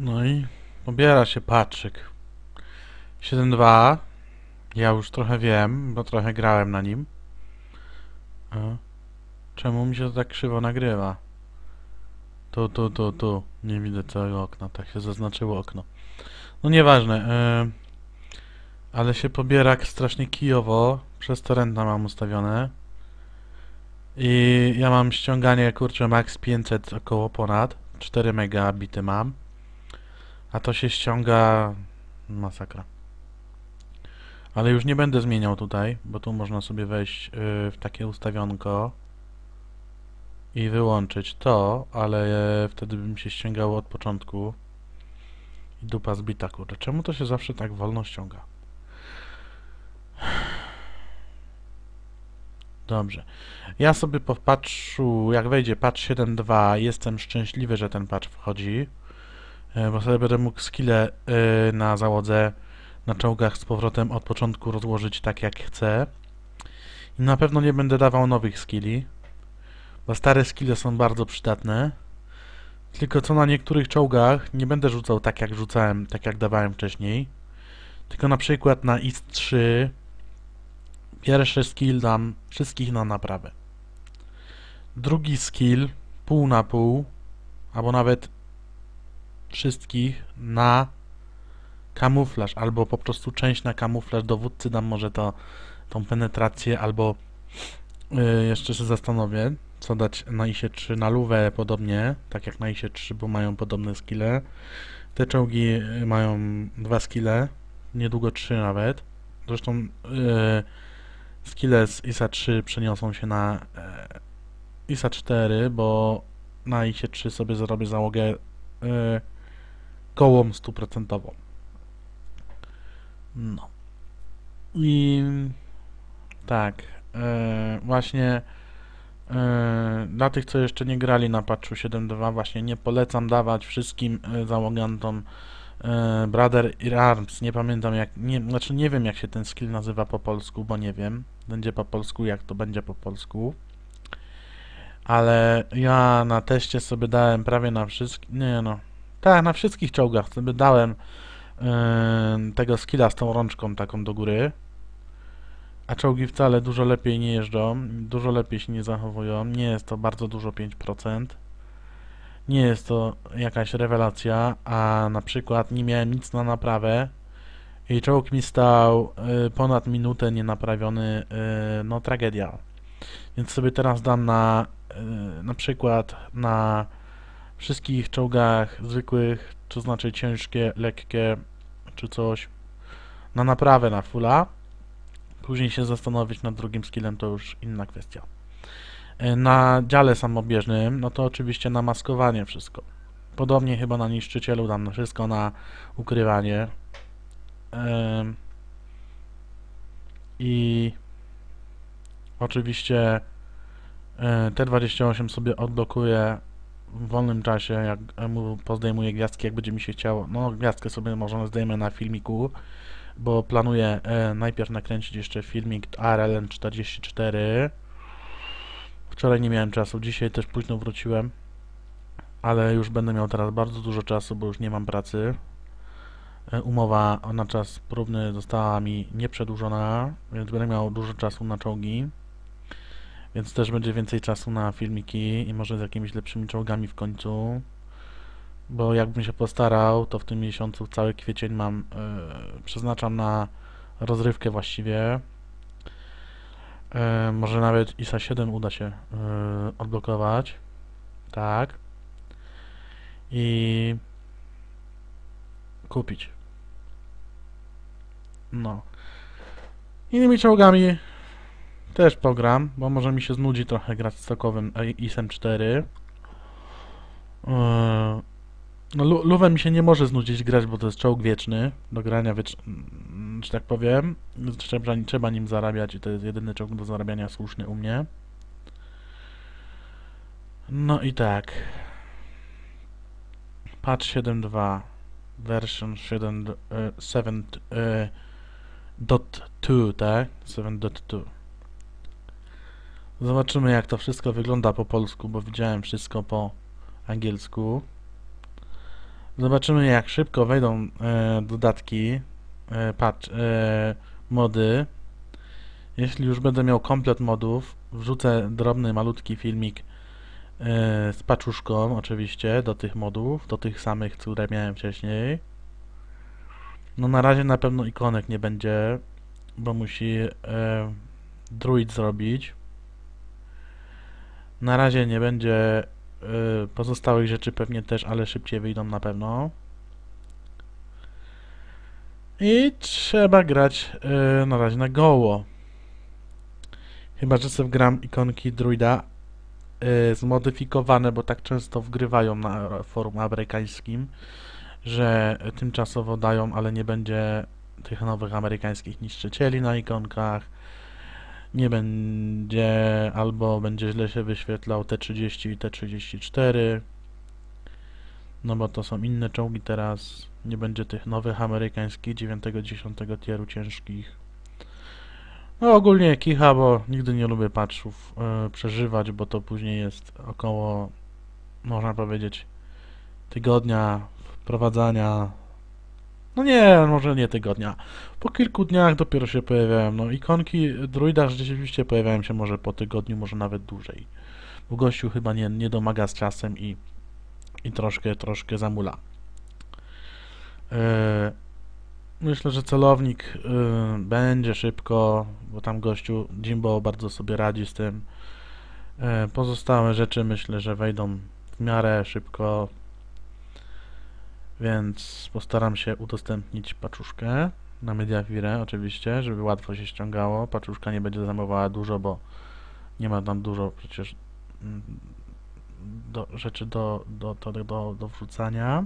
No i pobiera się patrzyk. 7.2. Ja już trochę wiem, bo trochę grałem na nim. A? Czemu mi się to tak krzywo nagrywa? Tu, tu, tu, tu. Nie widzę całego okna. Tak się zaznaczyło okno. No nieważne. Yy, ale się pobiera strasznie kijowo. Przez torrenta mam ustawione. I ja mam ściąganie, kurczę, max 500 około ponad. 4 megabity mam. A to się ściąga... Masakra. Ale już nie będę zmieniał tutaj, bo tu można sobie wejść yy, w takie ustawionko i wyłączyć to, ale wtedy bym się ściągało od początku. I dupa zbita, kurde. Czemu to się zawsze tak wolno ściąga? Dobrze. Ja sobie po patchu, jak wejdzie patch 7.2, jestem szczęśliwy, że ten patch wchodzi, bo sobie będę mógł skille e, na załodze na czołgach z powrotem od początku rozłożyć tak jak chcę. I na pewno nie będę dawał nowych skilli, bo stare skille są bardzo przydatne. Tylko co na niektórych czołgach nie będę rzucał tak jak rzucałem, tak jak dawałem wcześniej. Tylko na przykład na IS-3 pierwszy skill dam wszystkich na naprawę. Drugi skill pół na pół, albo nawet wszystkich na kamuflaż, albo po prostu część na kamuflaż. Dowódcy dam może to, tą penetrację, albo yy, jeszcze się zastanowię, co dać na ISie 3, na luwę podobnie, tak jak na ISie 3, bo mają podobne skille. Te czołgi y, mają dwa skille, niedługo trzy nawet. Zresztą yy, skille z ISA 3 przeniosą się na e, ISA 4, bo na ISie 3 sobie zrobię załogę e, kołą stuprocentową. No. I tak, e, właśnie e, dla tych, co jeszcze nie grali na patchu 7.2, właśnie nie polecam dawać wszystkim e, załogantom e, Brother in Arms. Nie pamiętam jak, nie, znaczy nie wiem jak się ten skill nazywa po polsku, bo nie wiem. Będzie po polsku, jak to będzie po polsku. Ale ja na teście sobie dałem prawie na wszystkich, nie no, tak, na wszystkich czołgach sobie dałem Yy, tego skilla z tą rączką taką do góry. A czołgi wcale dużo lepiej nie jeżdżą, dużo lepiej się nie zachowują. Nie jest to bardzo dużo 5%. Nie jest to jakaś rewelacja, a na przykład nie miałem nic na naprawę i czołg mi stał y, ponad minutę nienaprawiony, y, no tragedia. Więc sobie teraz dam na y, na przykład na wszystkich czołgach zwykłych, to znaczy ciężkie, lekkie czy coś, na naprawę na fulla. Później się zastanowić nad drugim skillem, to już inna kwestia. E, Na dziale samobieżnym, no to oczywiście na maskowanie wszystko. Podobnie chyba na niszczycielu dam wszystko na ukrywanie. I oczywiście e, T28 sobie odblokuję w wolnym czasie, jak mu pozdejmuję gwiazdki, jak będzie mi się chciało. No, gwiazdkę sobie może zdejmę na filmiku, bo planuję e, najpierw nakręcić jeszcze filmik ARLN 44. Wczoraj nie miałem czasu, dzisiaj też późno wróciłem, ale już będę miał teraz bardzo dużo czasu, bo już nie mam pracy. E, umowa na czas próbny została mi nieprzedłużona, więc będę miał dużo czasu na czołgi. Więc też będzie więcej czasu na filmiki i może z jakimiś lepszymi czołgami w końcu. Bo jakbym się postarał, to w tym miesiącu cały kwiecień mam, e, przeznaczam na rozrywkę właściwie. E, może nawet ISA 7 uda się e, odblokować. Tak. I kupić. No. Innymi czołgami też pogram, bo może mi się znudzi trochę grać stokowym e, ISem 4. Yy, No, Lu- Luwem mi się nie może znudzić grać, bo to jest czołg wieczny do grania, wiecz... mm, że tak powiem. Trzeba, trzeba nim zarabiać i to jest jedyny czołg do zarabiania słuszny u mnie. No i tak. Patch 7.2 version 7 e, 7.2 tak? 7.2 Zobaczymy jak to wszystko wygląda po polsku, bo widziałem wszystko po angielsku. Zobaczymy jak szybko wejdą e, dodatki, e, patch, e, mody. Jeśli już będę miał komplet modów, wrzucę drobny, malutki filmik e, z paczuszką oczywiście do tych modów, do tych samych, które miałem wcześniej. No na razie na pewno ikonek nie będzie, bo musi e, druid zrobić. Na razie nie będzie y, pozostałych rzeczy pewnie też, ale szybciej wyjdą na pewno. I trzeba grać y, na razie na goło. Chyba, że sobie gram ikonki druida y, zmodyfikowane, bo tak często wgrywają na forum amerykańskim, że tymczasowo dają, ale nie będzie tych nowych amerykańskich niszczycieli na ikonkach nie będzie, albo będzie źle się wyświetlał T30 i T34, no bo to są inne czołgi teraz, nie będzie tych nowych amerykańskich 9-10 tieru ciężkich. No ogólnie kicha, bo nigdy nie lubię patchów e, przeżywać, bo to później jest około, można powiedzieć, tygodnia wprowadzania no nie, może nie tygodnia. Po kilku dniach dopiero się pojawiają. No ikonki druida rzeczywiście pojawiają się może po tygodniu, może nawet dłużej. Bo gościu chyba nie, nie domaga z czasem i, i troszkę, troszkę zamula. Yy, myślę, że celownik yy, będzie szybko, bo tam gościu Jimbo bardzo sobie radzi z tym. Yy, pozostałe rzeczy myślę, że wejdą w miarę szybko, więc postaram się udostępnić paczuszkę na Mediafire oczywiście, żeby łatwo się ściągało. Paczuszka nie będzie zajmowała dużo, bo nie ma tam dużo przecież mm, do, rzeczy do, do, do, do, do wrzucania.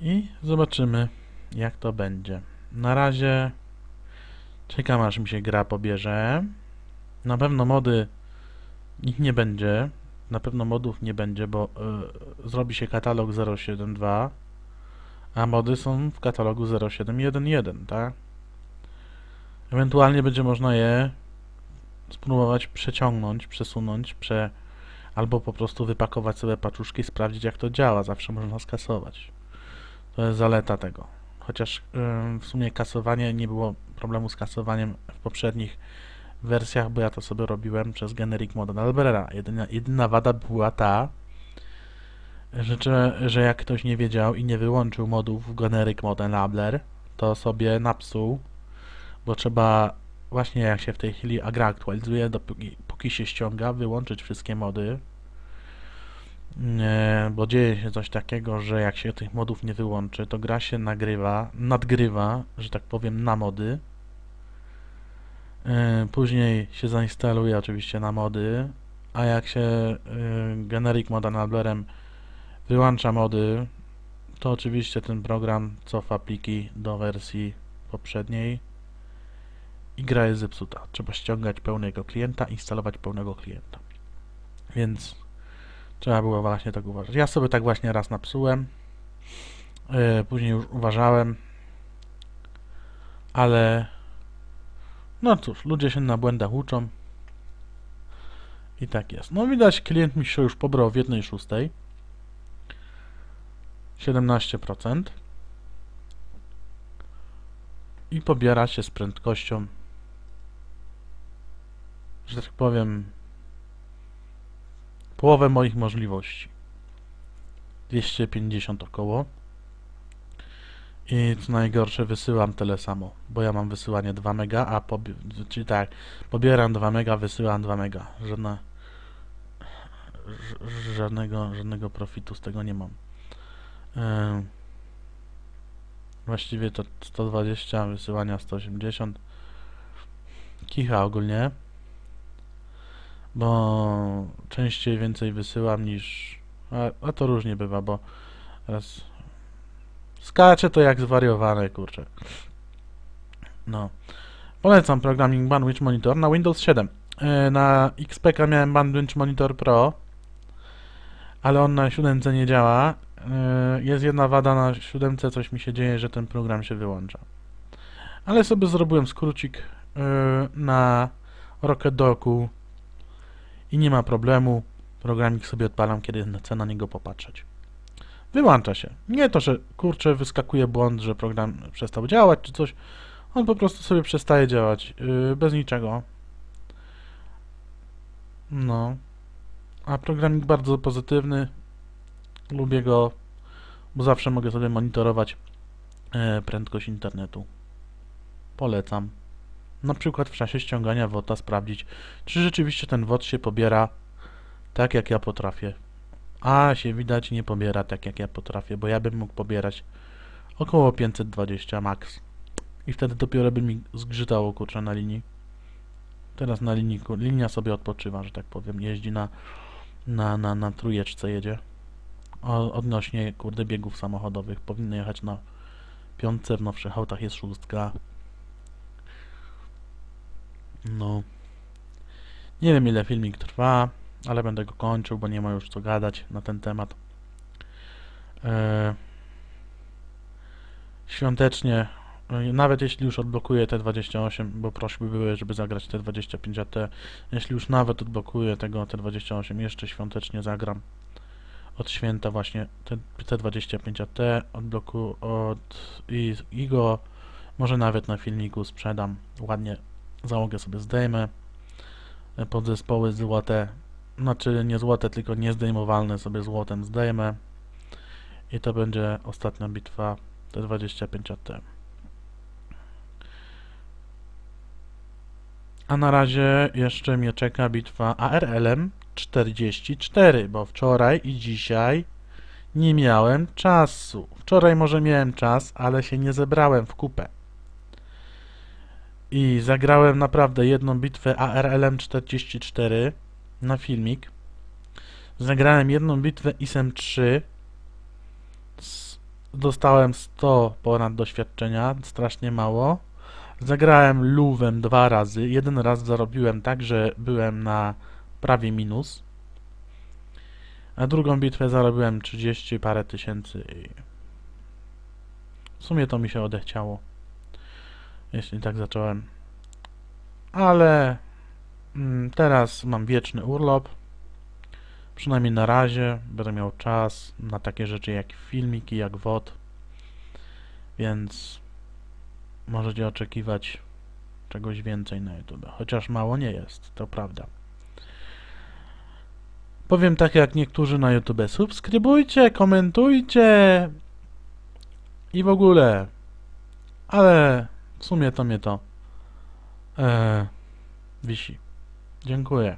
I zobaczymy jak to będzie. Na razie czekam aż mi się gra pobierze. Na pewno mody ich nie będzie, na pewno modów nie będzie, bo y, zrobi się katalog 072, a mody są w katalogu 0711, tak? Ewentualnie będzie można je spróbować przeciągnąć, przesunąć, prze... albo po prostu wypakować sobie paczuszki sprawdzić jak to działa. Zawsze można skasować. To jest zaleta tego. Chociaż y, w sumie kasowanie nie było problemu z kasowaniem w poprzednich wersjach, bo ja to sobie robiłem przez Generic Model Albrera. Jedyna, jedyna wada była ta, że, że jak ktoś nie wiedział i nie wyłączył modów w Generic Model Abler, to sobie napsuł, bo trzeba właśnie jak się w tej chwili gra aktualizuje, dopóki póki się ściąga, wyłączyć wszystkie mody, nie, bo dzieje się coś takiego, że jak się tych modów nie wyłączy, to gra się nagrywa, nadgrywa, że tak powiem, na mody, później się zainstaluje oczywiście na mody, a jak się e, generic modanablerem wyłącza mody, to oczywiście ten program cofa pliki do wersji poprzedniej i gra jest zepsuta. Trzeba ściągać pełnego klienta, instalować pełnego klienta. Więc trzeba było właśnie tak uważać. Ja sobie tak właśnie raz napsułem, e, później już uważałem, ale no cóż, ludzie się na błędach uczą. I tak jest. No widać, klient mi się już pobrał w jednej szóstej. 17%. I pobiera się z prędkością, że tak powiem, połowę moich możliwości. 250 około. I co najgorsze, wysyłam tyle samo, bo ja mam wysyłanie 2 mega, a pobi czyli tak, pobieram 2 mega, wysyłam 2 mega. Żadna, żadnego, żadnego profitu z tego nie mam. Yy, właściwie to 120, wysyłania 180. Kicha ogólnie, bo częściej więcej wysyłam niż... A, a to różnie bywa, bo raz Skacze to jak zwariowane, kurczę. No. Polecam Programming Bandwidth Monitor na Windows 7. E, na XPK miałem Bandwidth Monitor Pro, ale on na 7 nie działa. E, jest jedna wada na 7, coś mi się dzieje, że ten program się wyłącza. Ale sobie zrobiłem skrócik e, na Rocket Doku i nie ma problemu. Programik sobie odpalam, kiedy chcę na niego popatrzeć. Wyłącza się. Nie to, że kurczę, wyskakuje błąd, że program przestał działać czy coś. On po prostu sobie przestaje działać. Yy, bez niczego. No. A programik bardzo pozytywny. Lubię go, bo zawsze mogę sobie monitorować e, prędkość internetu. Polecam. Na przykład w czasie ściągania WOTA sprawdzić, czy rzeczywiście ten WOT się pobiera tak, jak ja potrafię. A się widać nie pobiera tak, jak ja potrafię, bo ja bym mógł pobierać około 520 max. I wtedy dopiero by mi zgrzytało kurczę na linii. Teraz na linii, linia sobie odpoczywa, że tak powiem, jeździ na, na, na, na trójeczce jedzie. O, odnośnie, kurde, biegów samochodowych. Powinny jechać na piątce, w nowszych autach jest szóstka. No. Nie wiem ile filmik trwa, ale będę go kończył, bo nie ma już co gadać na ten temat. E, świątecznie, e, nawet jeśli już odblokuję T28, bo prośby były, żeby zagrać T25 AT, jeśli już nawet odblokuję tego T28, jeszcze świątecznie zagram od święta właśnie T- T25 AT, odbloku od i, i go może nawet na filmiku sprzedam, ładnie załogę sobie zdejmę, e, podzespoły złote, znaczy nie złote, tylko niezdejmowalne sobie złotem zdejmę i to będzie ostatnia bitwa T25 AT. A na razie jeszcze mnie czeka bitwa ARL-em 44, bo wczoraj i dzisiaj nie miałem czasu. Wczoraj może miałem czas, ale się nie zebrałem w kupę. I zagrałem naprawdę jedną bitwę ARL-em 44 na filmik. Zagrałem jedną bitwę ISM 3. S- Dostałem 100 ponad doświadczenia, strasznie mało. Zagrałem luwem dwa razy. Jeden raz zarobiłem tak, że byłem na prawie minus. A drugą bitwę zarobiłem 30 parę tysięcy i w sumie to mi się odechciało. Jeśli tak zacząłem. Ale teraz mam wieczny urlop. Przynajmniej na razie będę miał czas na takie rzeczy jak filmiki, jak WOD. Więc możecie oczekiwać czegoś więcej na YouTube. Chociaż mało nie jest, to prawda. Powiem tak jak niektórzy na YouTube. Subskrybujcie, komentujcie i w ogóle. Ale w sumie to mnie to e, wisi. Dziękuję.